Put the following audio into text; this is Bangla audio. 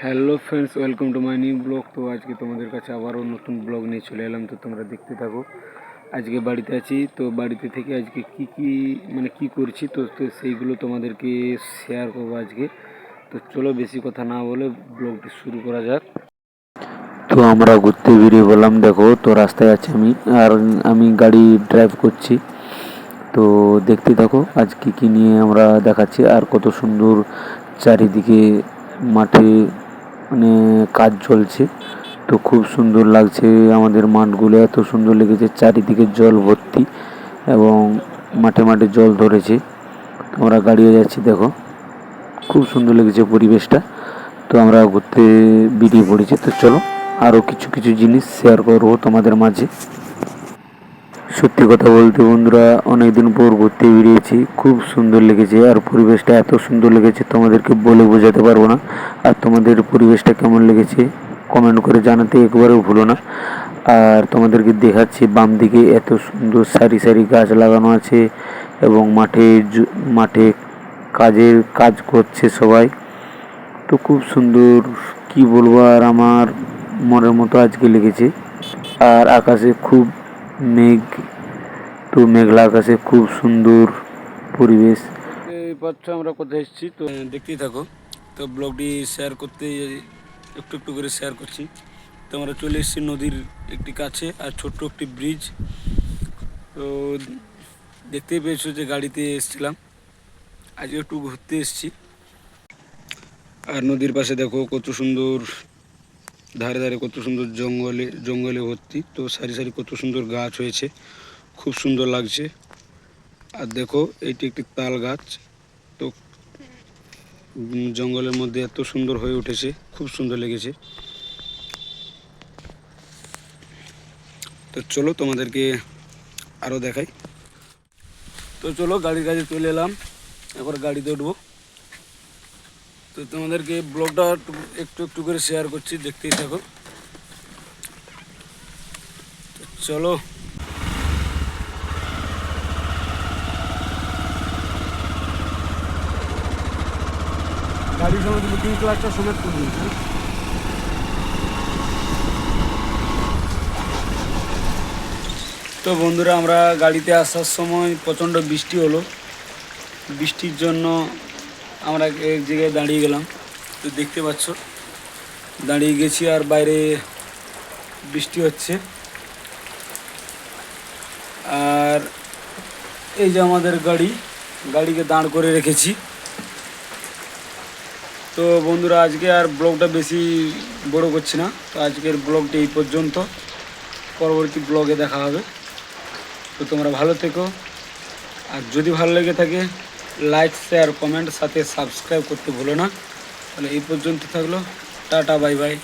Hello friends, welcome to my new blog. তো আজকে তোমাদের কাছে আবারও নতুন ব্লগ নিয়ে চলে এলাম। তো তোমরা দেখতে থাকো, আজকে বাড়িতে আছি। তো বাড়িতে থেকে আজকে কি কি মানে কি করছি, তো সেইগুলো তোমাদেরকে শেয়ার করব আজকে। তো চলো বেশি কথা না বলে ব্লগটি শুরু করা যাক। তো আমরা ঘুরতে বেরিয়ে বললাম দেখো, তো রাস্তায় আছি আমি, আর আমি গাড়ি ড্রাইভ করছি। তো দেখতে থাকো, আজ কি কি নিয়ে আমরা দেখাচ্ছি, আর কত সুন্দর চারিদিকে মাঠে মানে কাজ চলছে। তো খুব সুন্দর লাগছে আমাদের মাঠগুলো। এত সুন্দর লেগেছে, চারিদিকে জল ভর্তি এবং মাঠে মাঠে জল ধরেছে। আমরা গাড়িও যাচ্ছি, দেখো। খুব সুন্দর লেগেছে পরিবেশটা। তো আমরা ঘুরতে বেরিয়ে পড়েছি। তো চলো আরও কিছু কিছু জিনিস শেয়ার করব তোমাদের মাঝে। সত্যি কথা বলতে বন্ধুরা, অনেকদিন পর ঘুরতে বেরিয়েছি। খুব সুন্দর লেগেছে আর পরিবেশটা এত সুন্দর লেগেছে, তোমাদেরকে বলে বোঝাতে পারব না। আর তোমাদের পরিবেশটা কেমন লেগেছে কমেন্ট করে জানাতে একবারেও ভুলো না। আর তোমাদেরকে দেখাচ্ছি বাম দিকে এত সুন্দর সারি সারি গাছ লাগানো আছে এবং মাঠে মাঠে কাজের কাজ করছে সবাই। তো খুব সুন্দর, কি বলব আর আমার মনের মতো আজকে লেগেছে। আর আকাশে খুব মেঘ, তো মেঘলা আকাশে খুব সুন্দর পরিবেশ। এই পাচ্ছ আমরা কোথায় এসেছি তো দেখতেই থাকো। তো ব্লগটি শেয়ার করতে একটু একটু করে শেয়ার করছি। তো আমরা চলে এসেছি নদীর একটি কাছে আর ছোট্ট একটি ব্রিজ তো দেখতেই পেয়েছ যে গাড়িতে এসেছিলাম। আজকে একটু ঘুরতে এসেছি। আর নদীর পাশে দেখো কত সুন্দর ধারে ধারে কত সুন্দর জঙ্গলে জঙ্গলে ভর্তি। তো সারি সারি কত সুন্দর গাছ হয়েছে। খুব সুন্দর লাগছে। আর দেখো এইটি একটি তাল গাছ। তো জঙ্গলের মধ্যে এত সুন্দর হয়ে উঠেছে। খুব সুন্দর লেগেছে। তো চলো তোমাদেরকে আরও দেখাই। তো চলো, গাড়ির কাছে চলে এলাম। এবার গাড়িতে উঠবো। তো তোমাদেরকে ব্লগটা একটু- একটু করে শেয়ার করছি দেখতেই থাকো। তো চলো। গাড়ির সমেত বুকিং ক্লাসটা সমেত করে তো বন্ধুরা আমরা গাড়িতে আসার সময় প্রচণ্ড বৃষ্টি হলো। বৃষ্টির জন্য আমরা এক জায়গায় দাঁড়িয়ে গেলাম। তো দেখতে পাচ্ছ, দাঁড়িয়ে গেছি আর বাইরে বৃষ্টি হচ্ছে। আর এই যে আমাদের গাড়ি, গাড়িকে দাঁড় করে রেখেছি। তো বন্ধুরা, আজকে আর ব্লগটা বেশি বড় করছি না। তো আজকের ব্লগটি এই পর্যন্ত। পরবর্তী ব্লগে দেখা হবে। তো তোমরা ভালো থেকো। আর যদি ভালো লেগে থাকে লাইক শেয়ার কমেন্ট সাথে সাবস্ক্রাইব করতে ভুলো না। তাহলে এই পর্যন্ত থাকল। Tata bye bye